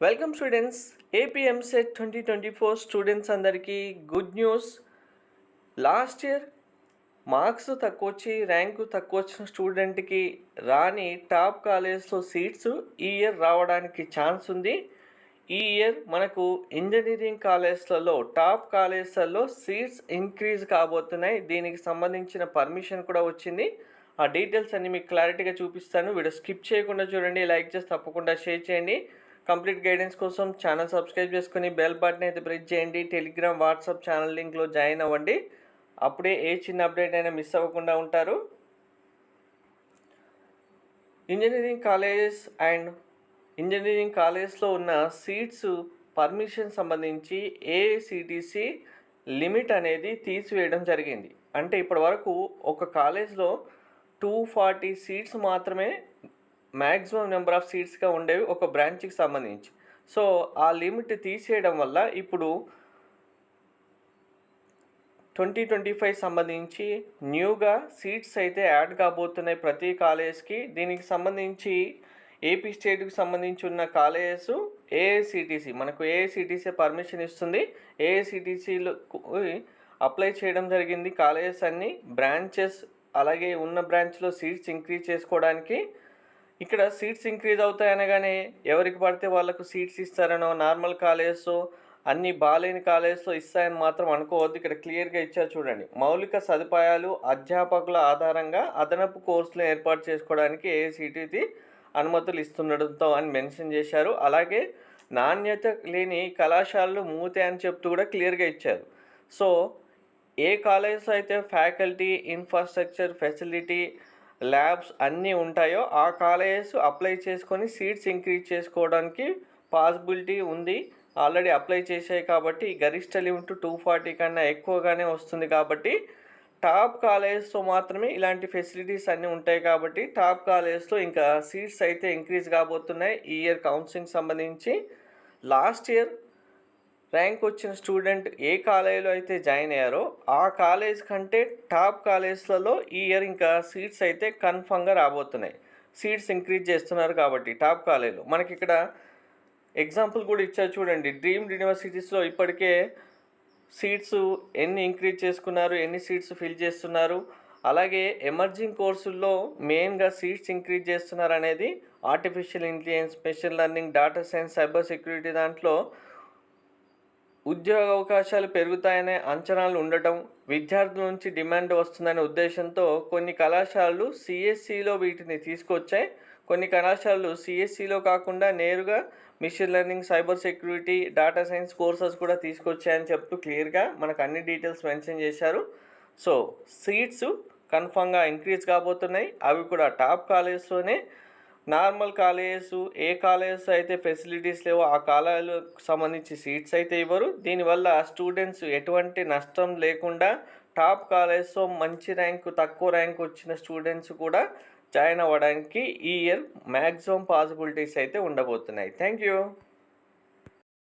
Welcome students AP EAMCET twenty twenty four students అందరికీ good news last year marks తక్కువ వచ్చి rank తక్కువ వచ్చిన స్టూడెంట్కి రాని టాప్ కాలేజ్లో సీట్స్ ఈ ఇయర్ రావడానికి ఛాన్స్ ఉంది. ఈ ఇయర్ మనకు ఇంజనీరింగ్ కాలేజ్లలో టాప్ కాలేజ్లలో సీట్స్ ఇంక్రీజ్ కాబోతున్నాయి. దీనికి సంబంధించిన పర్మిషన్ కూడా వచ్చింది. ఆ డీటెయిల్స్ అన్ని మీకు క్లారిటీగా చూపిస్తాను. వీడియో స్కిప్ చేయకుండా చూడండి లైక్ చేసి తప్పకుండా షేర్ చేయండి. కంప్లీట్ గైడెన్స్ కోసం ఛానల్ సబ్స్క్రైబ్ చేసుకుని బెల్ బటన్ అయితే ప్రెస్ చేయండి. టెలిగ్రామ్ వాట్సాప్ ఛానల్ లింక్లో జాయిన్ అవ్వండి. అప్పుడే ఏ చిన్న అప్డేట్ అయినా మిస్ అవ్వకుండా ఉంటారు. ఇంజనీరింగ్ కాలేజెస్ అండ్ ఇంజనీరింగ్ కాలేజ్లో ఉన్న సీట్స్ పర్మిషన్ సంబంధించి ఏఐసిటిసి లిమిట్ అనేది తీసివేయడం జరిగింది. అంటే ఇప్పటి వరకు ఒక కాలేజ్లో టూ ఫార్టీ సీట్స్ మాత్రమే మ్యాక్సిమం నెంబర్ ఆఫ్ సీట్స్గా ఉండేవి ఒక బ్రాంచ్కి సంబంధించి. సో ఆ లిమిట్ తీసేయడం వల్ల ఇప్పుడు ట్వంటీ ట్వంటీ ఫైవ్ సంబంధించి న్యూగా సీట్స్ అయితే యాడ్ కాబోతున్నాయి ప్రతి కాలేజ్కి దీనికి సంబంధించి ఏపీ స్టేట్కి సంబంధించి ఉన్న కాలేజెస్ ఏఐసిటీసీ మనకు ఏఐసిటీసీ పర్మిషన్ ఇస్తుంది. ఏఐసిటీసీలో అప్లై చేయడం జరిగింది. కాలేజెస్ అన్నీ బ్రాంచెస్ అలాగే ఉన్న బ్రాంచ్లో సీట్స్ ఇంక్రీజ్ చేసుకోవడానికి ఇక్కడ సీట్స్ ఇంక్రీజ్ అవుతాయి అనగానే ఎవరికి పడితే వాళ్ళకు సీట్స్ ఇస్తారనో నార్మల్ కాలేజెస్ అన్ని బాలేని కాలేజెస్లో ఇస్తాయని మాత్రం అనుకోవద్దు. ఇక్కడ క్లియర్గా ఇచ్చారు చూడండి. మౌలిక సదుపాయాలు అధ్యాపకుల ఆధారంగా అదనపు కోర్సులు ఏర్పాటు చేసుకోవడానికి ఏఐసిటిది అనుమతులు ఇస్తుండడంతో అని మెన్షన్ చేశారు. అలాగే నాణ్యత లేని కళాశాలలు మూతే అని చెప్తూ కూడా క్లియర్గా ఇచ్చారు. సో ఏ కాలేజ్లో అయితే ఫ్యాకల్టీ ఇన్ఫ్రాస్ట్రక్చర్ ఫెసిలిటీ ల్యాబ్స్ అన్నీ ఉంటాయో ఆ కాలేజెస్ అప్లై చేసుకొని సీట్స్ ఇంక్రీజ్ చేసుకోవడానికి పాసిబిలిటీ ఉంది. ఆల్రెడీ అప్లై చేశాయి కాబట్టి గరిష్ట లిమిట్ టూ ఫార్టీ కన్నా ఎక్కువగానే వస్తుంది కాబట్టి టాప్ కాలేజెస్తో మాత్రమే ఇలాంటి ఫెసిలిటీస్ అన్నీ ఉంటాయి కాబట్టి టాప్ కాలేజెస్లో ఇంకా సీట్స్ అయితే ఇంక్రీజ్ కాబోతున్నాయి. ఈ ఇయర్ కౌన్సిలింగ్ సంబంధించి లాస్ట్ ఇయర్ ర్యాంక్ వచ్చిన స్టూడెంట్ ఏ కాలేజీలో అయితే జాయిన్ అయ్యారో ఆ కాలేజ్ కంటే టాప్ కాలేజ్లలో ఈ ఇయర్ ఇంకా సీట్స్ అయితే కన్ఫామ్గా రాబోతున్నాయి. సీట్స్ ఇంక్రీజ్ చేస్తున్నారు కాబట్టి టాప్ కాలేజీలు. మనకి ఇక్కడ ఎగ్జాంపుల్ కూడా ఇచ్చారు చూడండి. డ్రీమ్ యూనివర్సిటీస్లో ఇప్పటికే సీట్స్ ఎన్ని ఇంక్రీజ్ చేసుకున్నారు ఎన్ని సీట్స్ ఫిల్ చేస్తున్నారు అలాగే ఎమర్జింగ్ కోర్సుల్లో మెయిన్గా సీట్స్ ఇంక్రీజ్ చేస్తున్నారు అనేది artificial intelligence machine learning data science cyber security దాంట్లో ఉద్యోగ అవకాశాలు పెరుగుతాయనే అంచనాలు ఉండటం విద్యార్థుల నుంచి డిమాండ్ వస్తుందనే ఉద్దేశంతో కొన్ని కళాశాలలు సిఎస్సిలో వీటిని తీసుకొచ్చాయి. కొన్ని కళాశాలలు సిఎస్సిలో కాకుండా నేరుగా machine learning cyber security data science courses కూడా తీసుకొచ్చాయని చెప్తూ క్లియర్గా మనకు అన్ని డీటెయిల్స్ మెన్షన్ చేశారు. సో సీట్స్ కన్ఫామ్గా ఇంక్రీజ్ కాబోతున్నాయి. అవి కూడా టాప్ కాలేజ్లోనే నార్మల్ కాలేజెస్ ఏ కాలేజెస్ అయితే ఫెసిలిటీస్ లేవో ఆ కాలేజీలకు సంబంధించి సీట్స్ అయితే ఇవ్వరు. దీనివల్ల స్టూడెంట్స్ ఎటువంటి నష్టం లేకుండా టాప్ కాలేజెస్లో మంచి ర్యాంకు తక్కువ ర్యాంక్ వచ్చిన స్టూడెంట్స్ కూడా జాయిన్ అవ్వడానికి ఈ ఇయర్ మ్యాక్సిమం పాసిబిలిటీస్ అయితే ఉండబోతున్నాయి. Thank you.